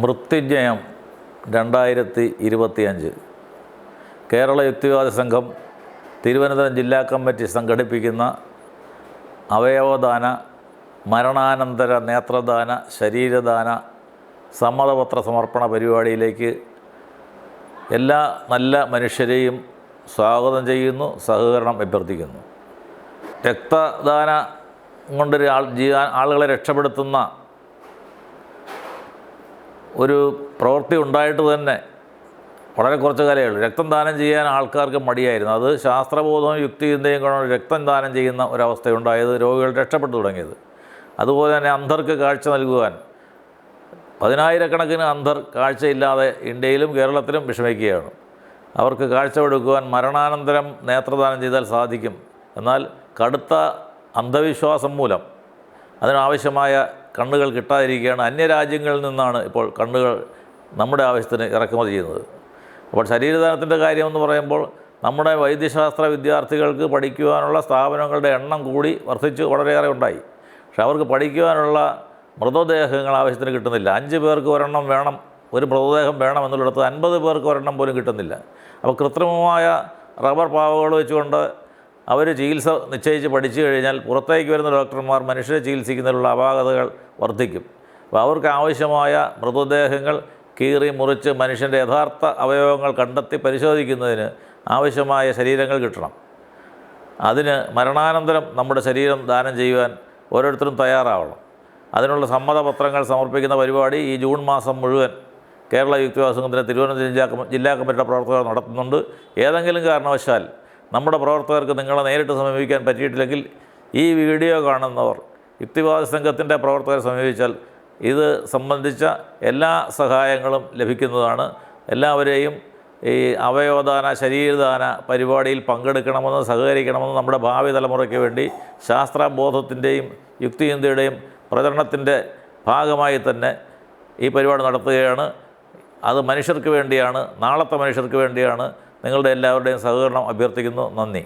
മൃത്യുഞ്ജയം രണ്ടായിരത്തി ഇരുപത്തിയഞ്ച് കേരള യുക്തിവാദ സംഘം തിരുവനന്തപുരം ജില്ലാ കമ്മിറ്റി സംഘടിപ്പിക്കുന്ന അവയവദാന മരണാനന്തര നേത്രദാന ശരീരദാന സമ്മതപത്ര സമർപ്പണ പരിപാടിയിലേക്ക് എല്ലാ നല്ല മനുഷ്യരെയും സ്വാഗതം ചെയ്യുന്നു സഹകരണം അഭ്യർത്ഥിക്കുന്നു. രക്തദാന കൊണ്ടൊരു ആൾ ജീവാൻ ആളുകളെ രക്ഷപ്പെടുത്തുന്ന ഒരു പ്രവൃത്തി ഉണ്ടായിട്ട് തന്നെ വളരെ കുറച്ച് കാലമേ ഉള്ളൂ. രക്തം ദാനം ചെയ്യാൻ ആൾക്കാർക്ക് മടിയായിരുന്നു. അത് ശാസ്ത്രബോധവും യുക്തിചിന്തയും കൊണ്ട് രക്തം ദാനം ചെയ്യുന്ന ഒരവസ്ഥയുണ്ടായത് രോഗികൾ രക്ഷപ്പെട്ടു തുടങ്ങിയത്. അതുപോലെ തന്നെ അന്ധർക്ക് കാഴ്ച നൽകുവാൻ. പതിനായിരക്കണക്കിന് അന്ധർ കാഴ്ചയില്ലാതെ ഇന്ത്യയിലും കേരളത്തിലും വിഷമിക്കുകയാണ്. അവർക്ക് കാഴ്ച കൊടുക്കുവാൻ മരണാനന്തരം നേത്രദാനം ചെയ്താൽ സാധിക്കും. എന്നാൽ കടുത്ത അന്ധവിശ്വാസം മൂലം അതിനാവശ്യമായ കണ്ണുകൾ കിട്ടാതിരിക്കുകയാണ് അന്യരാജ്യങ്ങളിൽ നിന്നാണ് ഇപ്പോൾ കണ്ണുകൾ നമ്മുടെ ആവശ്യത്തിന് ഇറക്കുമതി ചെയ്യുന്നത്. അപ്പോൾ ശരീരദാനത്തിന്റെ കാര്യമെന്ന് പറയുമ്പോൾ നമ്മുടെ വൈദ്യശാസ്ത്ര വിദ്യാർത്ഥികൾക്ക് പഠിക്കുവാനുള്ള സ്ഥാപനങ്ങളുടെ എണ്ണം കൂടി വർദ്ധിച്ച് വളരെയേറെ ഉണ്ടായി. പക്ഷെ അവർക്ക് പഠിക്കുവാനുള്ള മൃതദേഹങ്ങൾ ആവശ്യത്തിന് കിട്ടുന്നില്ല. അഞ്ച് പേർക്ക് ഒരെണ്ണം വേണം ഒരു മൃതദേഹം വേണം എന്നുള്ളിടത്ത് അൻപത് പേർക്ക് ഒരെണ്ണം പോലും കിട്ടുന്നില്ല. അപ്പോൾ കൃത്രിമമായ റബ്ബർ പാവകൾ വെച്ചുകൊണ്ട് അവർ ചികിത്സ നിശ്ചയിച്ച് പഠിച്ചു കഴിഞ്ഞാൽ പുറത്തേക്ക് വരുന്ന ഡോക്ടർമാർ മനുഷ്യരെ ചികിത്സിക്കുന്നതിലുള്ള അപാകതകൾ വർദ്ധിക്കും. അപ്പോൾ അവർക്ക് ആവശ്യമായ മൃതദേഹങ്ങൾ കീറി മുറിച്ച് മനുഷ്യന്റെ യഥാർത്ഥ അവയവങ്ങൾ കണ്ടെത്തി പരിശോധിക്കുന്നതിന് ആവശ്യമായ ശരീരങ്ങൾ കിട്ടണം. അതിന് മരണാനന്തരം നമ്മുടെ ശരീരം ദാനം ചെയ്യുവാൻ ഓരോരുത്തരും തയ്യാറാവണം. അതിനുള്ള സമ്മതപത്രങ്ങൾ സമർപ്പിക്കുന്ന പരിപാടി ഈ ജൂൺ മാസം മുഴുവൻ കേരള യുക്തിവാദ സംഘത്തിലെ തിരുവനന്തപുരം ജില്ലാ ജില്ലാ കമ്മിറ്റിയുടെ പ്രവർത്തകർ നടത്തുന്നുണ്ട്. ഏതെങ്കിലും കാരണവശാൽ നമ്മുടെ പ്രവർത്തകർക്ക് നിങ്ങളെ നേരിട്ട് സമീപിക്കാൻ പറ്റിയിട്ടില്ലെങ്കിൽ ഈ വീഡിയോ കാണുന്നവർ യുക്തിവാദ സംഘത്തിന്റെ പ്രവർത്തകരെ സമീപിച്ചാൽ ഇത് സംബന്ധിച്ച എല്ലാ സഹായങ്ങളും ലഭിക്കുന്നതാണ്. എല്ലാവരെയും ഈ അവയവദാന ശരീരദാന പരിപാടിയിൽ പങ്കെടുക്കണമെന്ന് സഹകരിക്കണമെന്ന് നമ്മുടെ ഭാവി തലമുറയ്ക്ക് വേണ്ടി ശാസ്ത്രബോധത്തിന്റെയും യുക്തിചിന്തയുടെയും പ്രചരണത്തിന്റെ ഭാഗമായി തന്നെ ഈ പരിപാടി നടത്തുകയാണ്. അത് മനുഷ്യർക്ക് വേണ്ടിയാണ് നാളത്തെ മനുഷ്യർക്ക് വേണ്ടിയാണ്. നിങ്ങളുടെ എല്ലാവരുടെയും സഹകരണം അഭ്യർത്ഥിക്കുന്നു. നന്ദി.